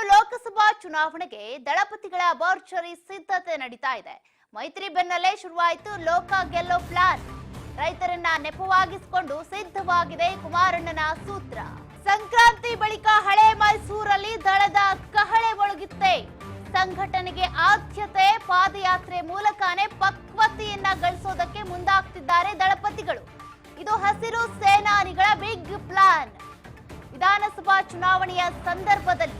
ಇನ್ನು ಲೋಕಸಭಾ ಚುನಾವಣೆಗೆ ದಳಪತಿಗಳ ಭರ್ಜರಿ ಸಿದ್ಧತೆ ನಡೀತಾ ಇದೆ. ಮೈತ್ರಿ ಬೆನ್ನಲ್ಲೇ ಶುರುವಾಯಿತು ಲೋಕ ಗೆಲ್ಲೋ ಪ್ಲಾನ್. ರೈತರನ್ನ ನೆಪವಾಗಿಸಿಕೊಂಡು ಸಿದ್ಧವಾಗಿದೆ ಕುಮಾರಣ್ಣನ ಸೂತ್ರ. ಸಂಕ್ರಾಂತಿ ಬಳಿಕ ಹಳೆ ಮೈಸೂರಲ್ಲಿ ದಳದ ಕಹಳೆ ಒಳಗಿತ್ತೆ. ಸಂಘಟನೆಗೆ ಆದ್ಯತೆ, ಪಾದಯಾತ್ರೆ ಮೂಲಕನೇ ಪಕ್ವತೆಯನ್ನ ಗಳಿಸೋದಕ್ಕೆ ಮುಂದಾಗ್ತಿದ್ದಾರೆ ದಳಪತಿಗಳು. ಇದು ಹಸಿರು ಸೇನಾನಿಗಳ ಬಿಗ್ ಪ್ಲಾನ್. ವಿಧಾನಸಭಾ ಚುನಾವಣೆಯ ಸಂದರ್ಭದಲ್ಲಿ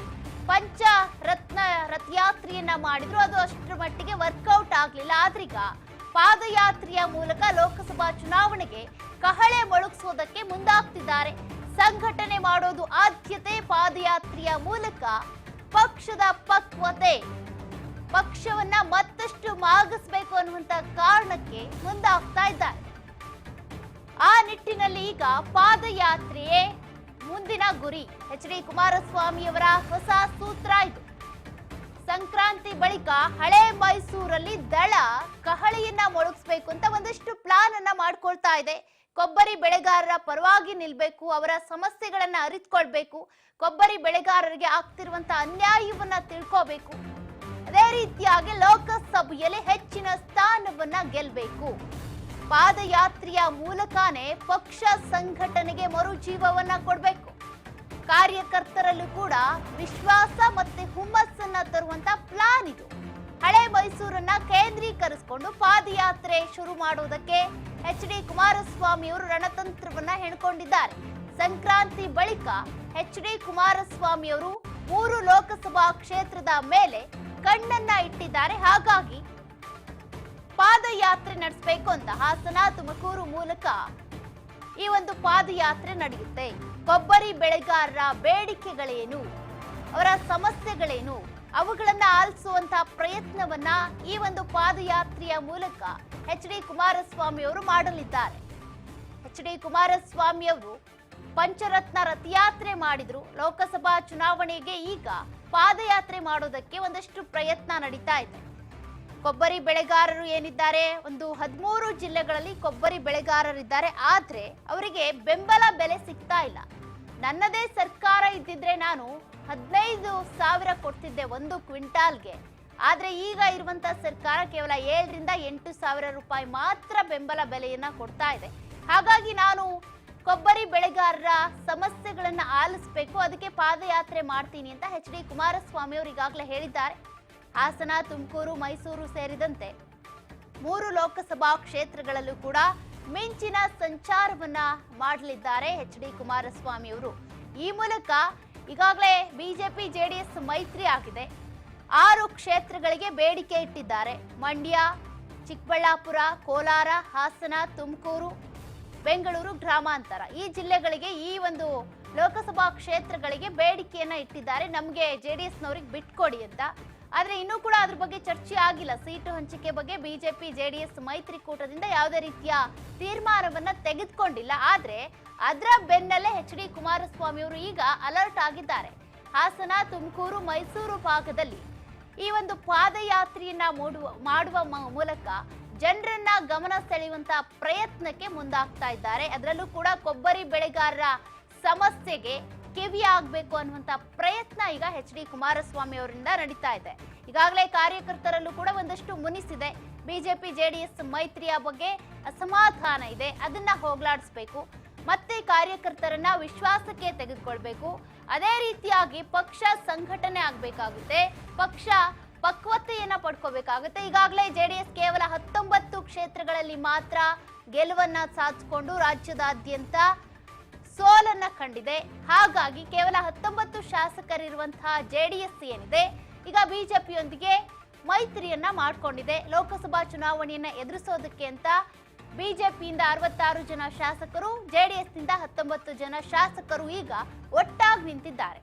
ಪಂಚ ರತ್ನ ರಥಯಾತ್ರೆಯನ್ನ ಮಾಡಿದ್ರು. ಅದು ಅಷ್ಟರ ಮಟ್ಟಿಗೆ ವರ್ಕೌಟ್ ಆಗ್ಲಿಲ್ಲ. ಆದ್ರೀಗ ಪಾದಯಾತ್ರೆಯ ಮೂಲಕ ಲೋಕಸಭಾ ಚುನಾವಣೆಗೆ ಕಹಳೆ ಮೊಳಗಿಸೋದಕ್ಕೆ ಮುಂದಾಗ್ತಿದ್ದಾರೆ. ಸಂಘಟನೆ ಮಾಡೋದು ಆದ್ಯತೆ, ಪಾದಯಾತ್ರೆಯ ಮೂಲಕ ಪಕ್ಷದ ಪಕ್ವತೆ. ಪಕ್ಷವನ್ನ ಮತ್ತಷ್ಟು ಮಾಗಿಸ್ಬೇಕು ಅನ್ನುವಂತ ಕಾರಣಕ್ಕೆ ಮುಂದಾಗ್ತಾ ಇದ್ದಾರೆ. ಆ ನಿಟ್ಟಿನಲ್ಲಿ ಈಗ ಪಾದಯಾತ್ರೆಯೇ ಮುಂದಿನ ಗುರಿ ಎಚ್ ಡಿ ಕುಮಾರಸ್ವಾಮಿಯವರ ಹೊಸ ಸೂತ್ರ ಇದು. ಸಂಕ್ರಾಂತಿ ಬಳಿಕ ಹಳೆ ಮೈಸೂರಲ್ಲಿ ದಳ ಕಹಳಿಯನ್ನ ಮೊಳಗಿಸ್ಬೇಕು ಅಂತ ಒಂದಷ್ಟು ಪ್ಲಾನ್ ಅನ್ನ ಮಾಡ್ಕೊಳ್ತಾ ಇದೆ. ಕೊಬ್ಬರಿ ಬೆಳೆಗಾರರ ಪರವಾಗಿ ನಿಲ್ಬೇಕು, ಅವರ ಸಮಸ್ಯೆಗಳನ್ನ ಅರಿತುಕೊಳ್ಬೇಕು, ಕೊಬ್ಬರಿ ಬೆಳೆಗಾರರಿಗೆ ಆಗ್ತಿರುವಂತ ಅನ್ಯಾಯವನ್ನ ತಿಳ್ಕೋಬೇಕು. ಅದೇ ರೀತಿಯಾಗಿ ಲೋಕಸಭೆಯಲ್ಲಿ ಹೆಚ್ಚಿನ ಸ್ಥಾನವನ್ನ ಗೆಲ್ಬೇಕು. ಪಾದಯಾತ್ರೆಯ ಮೂಲಕನೇ ಪಕ್ಷ ಸಂಘಟನೆಗೆ ಮರುಜೀವವನ್ನ ಕೊಡಬೇಕು. ಕಾರ್ಯಕರ್ತರಲ್ಲೂ ಕೂಡ ವಿಶ್ವಾಸ ಮತ್ತೆ ಹುಮ್ಮಸ್ಸನ್ನ ತರುವಂತ ಪ್ಲಾನ್ ಇದು. ಹಳೆ ಮೈಸೂರನ್ನ ಕೇಂದ್ರೀಕರಿಸಿಕೊಂಡು ಪಾದಯಾತ್ರೆ ಶುರು ಮಾಡುವುದಕ್ಕೆ ಎಚ್ ಡಿ ಕುಮಾರಸ್ವಾಮಿ ಅವರು ರಣತಂತ್ರವನ್ನ ಹೆಣ್ಕೊಂಡಿದ್ದಾರೆ. ಸಂಕ್ರಾಂತಿ ಬಳಿಕ ಎಚ್ ಡಿ ಕುಮಾರಸ್ವಾಮಿ ಅವರು ಮೂರು ಲೋಕಸಭಾ ಕ್ಷೇತ್ರದ ಮೇಲೆ ಕಣ್ಣನ್ನ ಇಟ್ಟಿದ್ದಾರೆ. ಹಾಗಾಗಿ ಪಾದಯಾತ್ರೆ ನಡೆಸಬೇಕು ಅಂತ ಹಾಸನ ತುಮಕೂರು ಮೂಲಕ. ಈ ಒಂದು ಪಾದಯಾತ್ರೆ ನಡೆಯುತ್ತೆ. ಕೊಬ್ಬರಿ ಬೆಳೆಗಾರರ ಬೇಡಿಕೆಗಳೇನು? ಅವರ ಸಮಸ್ಯೆಗಳೇನು? ಅವುಗಳನ್ನ ಆಲಿಸುವಂತಹ ಪ್ರಯತ್ನವನ್ನ ಈ ಒಂದು ಪಾದಯಾತ್ರೆಯ ಮೂಲಕ ಎಚ್ ಡಿ ಕುಮಾರಸ್ವಾಮಿ ಅವರು ಮಾಡಲಿದ್ದಾರೆ. ಎಚ್ ಡಿ ಕುಮಾರಸ್ವಾಮಿ ಅವರು ಪಂಚರತ್ನ ರಥಯಾತ್ರೆ ಮಾಡಿದ್ರು. ಲೋಕಸಭಾ ಚುನಾವಣೆಗೆ ಈಗ ಪಾದಯಾತ್ರೆ ಮಾಡೋದಕ್ಕೆ ಒಂದಷ್ಟು ಪ್ರಯತ್ನ ನಡೀತಾ ಇದೆ. ಕೊಬ್ಬರಿ ಬೆಳೆಗಾರರು ಏನಿದ್ದಾರೆ? ಒಂದು ಹದಿಮೂರು ಜಿಲ್ಲೆಗಳಲ್ಲಿ ಕೊಬ್ಬರಿ ಬೆಳೆಗಾರರಿದ್ದಾರೆ. ಆದರೆ ಅವರಿಗೆ ಬೆಂಬಲ ಬೆಲೆ ಸಿಗ್ತಾ ಇಲ್ಲ. ನನ್ನದೇ ಸರ್ಕಾರ ಇದ್ದಿದ್ರೆ ನಾನು ಹದಿನೈದು ಸಾವಿರ ಕೊಡ್ತಿದ್ದೆ ಒಂದು ಕ್ವಿಂಟಾಲ್ಗೆ. ಆದರೆ ಈಗ ಇರುವಂತ ಸರ್ಕಾರ ಕೇವಲ ಏಳರಿಂದ ಎಂಟು ಸಾವಿರ ರೂಪಾಯಿ ಮಾತ್ರ ಬೆಂಬಲ ಬೆಲೆಯನ್ನ ಕೊಡ್ತಾ ಇದೆ. ಹಾಗಾಗಿ ನಾನು ಕೊಬ್ಬರಿ ಬೆಳೆಗಾರರ ಸಮಸ್ಯೆಗಳನ್ನ ಆಲಿಸಬೇಕು, ಅದಕ್ಕೆ ಪಾದಯಾತ್ರೆ ಮಾಡ್ತೀನಿ ಅಂತ ಎಚ್ ಡಿ ಕುಮಾರಸ್ವಾಮಿ ಅವರು ಈಗಾಗಲೇ ಹೇಳಿದ್ದಾರೆ. ಹಾಸನ, ತುಮಕೂರು, ಮೈಸೂರು ಸೇರಿದಂತೆ ಮೂರು ಲೋಕಸಭಾ ಕ್ಷೇತ್ರಗಳಲ್ಲೂ ಕೂಡ ಮಿಂಚಿನ ಸಂಚಾರವನ್ನ ಮಾಡಲಿದ್ದಾರೆ ಎಚ್ ಡಿ ಕುಮಾರಸ್ವಾಮಿ ಅವರು. ಈ ಮೂಲಕ ಈಗಾಗಲೇ ಬಿಜೆಪಿ, ಜೆಡಿಎಸ್ ಮೈತ್ರಿ ಆಗಿದೆ. ಆರು ಕ್ಷೇತ್ರಗಳಿಗೆ ಬೇಡಿಕೆ ಇಟ್ಟಿದ್ದಾರೆ. ಮಂಡ್ಯ, ಚಿಕ್ಕಬಳ್ಳಾಪುರ, ಕೋಲಾರ, ಹಾಸನ, ತುಮಕೂರು, ಬೆಂಗಳೂರು ಗ್ರಾಮಾಂತರ. ಈ ಜಿಲ್ಲೆಗಳಿಗೆ ಈ ಒಂದು ಲೋಕಸಭಾ ಕ್ಷೇತ್ರಗಳಿಗೆ ಬೇಡಿಕೆಯನ್ನ ಇಟ್ಟಿದ್ದಾರೆ. ನಮಗೆ ಜೆ ಡಿ ಎಸ್ನವ್ರಿಗೆ ಬಿಟ್ಕೊಡಿ ಅಂತ. ಆದ್ರೆ ಇನ್ನೂ ಕೂಡ ಅದ್ರ ಬಗ್ಗೆ ಚರ್ಚೆ ಆಗಿಲ್ಲ. ಸೀಟು ಹಂಚಿಕೆ ಬಗ್ಗೆ ಬಿಜೆಪಿ, ಜೆಡಿಎಸ್ ಮೈತ್ರಿಕೂಟದಿಂದ ಯಾವುದೇ ರೀತಿಯ ತೀರ್ಮಾನವನ್ನ ತೆಗೆದುಕೊಂಡಿಲ್ಲ. ಆದ್ರೆ ಅದರ ಬೆನ್ನಲ್ಲೇ ಎಚ್ ಡಿ ಕುಮಾರಸ್ವಾಮಿ ಅವರು ಈಗ ಅಲರ್ಟ್ ಆಗಿದ್ದಾರೆ. ಹಾಸನ, ತುಮಕೂರು, ಮೈಸೂರು ಭಾಗದಲ್ಲಿ ಈ ಒಂದು ಪಾದಯಾತ್ರೆಯನ್ನ ಮೂಡುವ, ಮಾಡುವ ಮೂಲಕ ಜನರನ್ನ ಗಮನ ಸೆಳೆಯುವಂತ ಪ್ರಯತ್ನಕ್ಕೆ ಮುಂದಾಗ್ತಾ ಇದ್ದಾರೆ. ಅದರಲ್ಲೂ ಕೂಡ ಕೊಬ್ಬರಿ ಬೆಳೆಗಾರರ ಸಮಸ್ಯೆಗೆ ಕಿವಿ ಆಗ್ಬೇಕು ಅನ್ನುವಂತ ಪ್ರಯತ್ನ ಈಗ ಎಚ್ ಡಿ ಕುಮಾರಸ್ವಾಮಿ ಅವರಿಂದ ನಡೀತಾ ಇದೆ. ಈಗಾಗಲೇ ಕಾರ್ಯಕರ್ತರಲ್ಲೂ ಕೂಡ ಒಂದಷ್ಟು ಮುನಿಸಿದೆ. ಬಿಜೆಪಿ, ಜೆಡಿಎಸ್ ಮೈತ್ರಿಯ ಬಗ್ಗೆ ಅಸಮಾಧಾನ ಇದೆ. ಅದನ್ನ ಹೋಗ್ಲಾಡಿಸ್ಬೇಕು. ಮತ್ತೆ ಕಾರ್ಯಕರ್ತರನ್ನ ವಿಶ್ವಾಸಕ್ಕೆ ತೆಗೆದುಕೊಳ್ಬೇಕು. ಅದೇ ರೀತಿಯಾಗಿ ಪಕ್ಷ ಸಂಘಟನೆ ಆಗಬೇಕಾಗುತ್ತೆ. ಪಕ್ಷ ಪಕ್ವತೆಯನ್ನ ಪಡ್ಕೋಬೇಕಾಗುತ್ತೆ. ಈಗಾಗಲೇ ಜೆಡಿಎಸ್ ಕೇವಲ ಹತ್ತೊಂಬತ್ತು ಕ್ಷೇತ್ರಗಳಲ್ಲಿ ಮಾತ್ರ ಗೆಲುವನ್ನ ಸಾಧಿಸಿಕೊಂಡು ರಾಜ್ಯದಾದ್ಯಂತ ಸೋಲನ್ನ ಕಂಡಿದೆ. ಹಾಗಾಗಿ ಕೇವಲ ಹತ್ತೊಂಬತ್ತು ಶಾಸಕರಿರುವಂತಹ ಜೆಡಿಎಸ್ ಏನಿದೆ, ಈಗ ಬಿಜೆಪಿಯೊಂದಿಗೆ ಮೈತ್ರಿಯನ್ನ ಮಾಡಿಕೊಂಡಿದೆ. ಲೋಕಸಭಾ ಚುನಾವಣೆಯನ್ನ ಎದುರಿಸೋದಕ್ಕೆ ಅಂತ ಬಿಜೆಪಿಯಿಂದ ಅರವತ್ತಾರು ಜನ ಶಾಸಕರು, ಜೆಡಿಎಸ್ನಿಂದ ಹತ್ತೊಂಬತ್ತು ಜನ ಶಾಸಕರು ಈಗ ಒಟ್ಟಾಗಿ ನಿಂತಿದ್ದಾರೆ.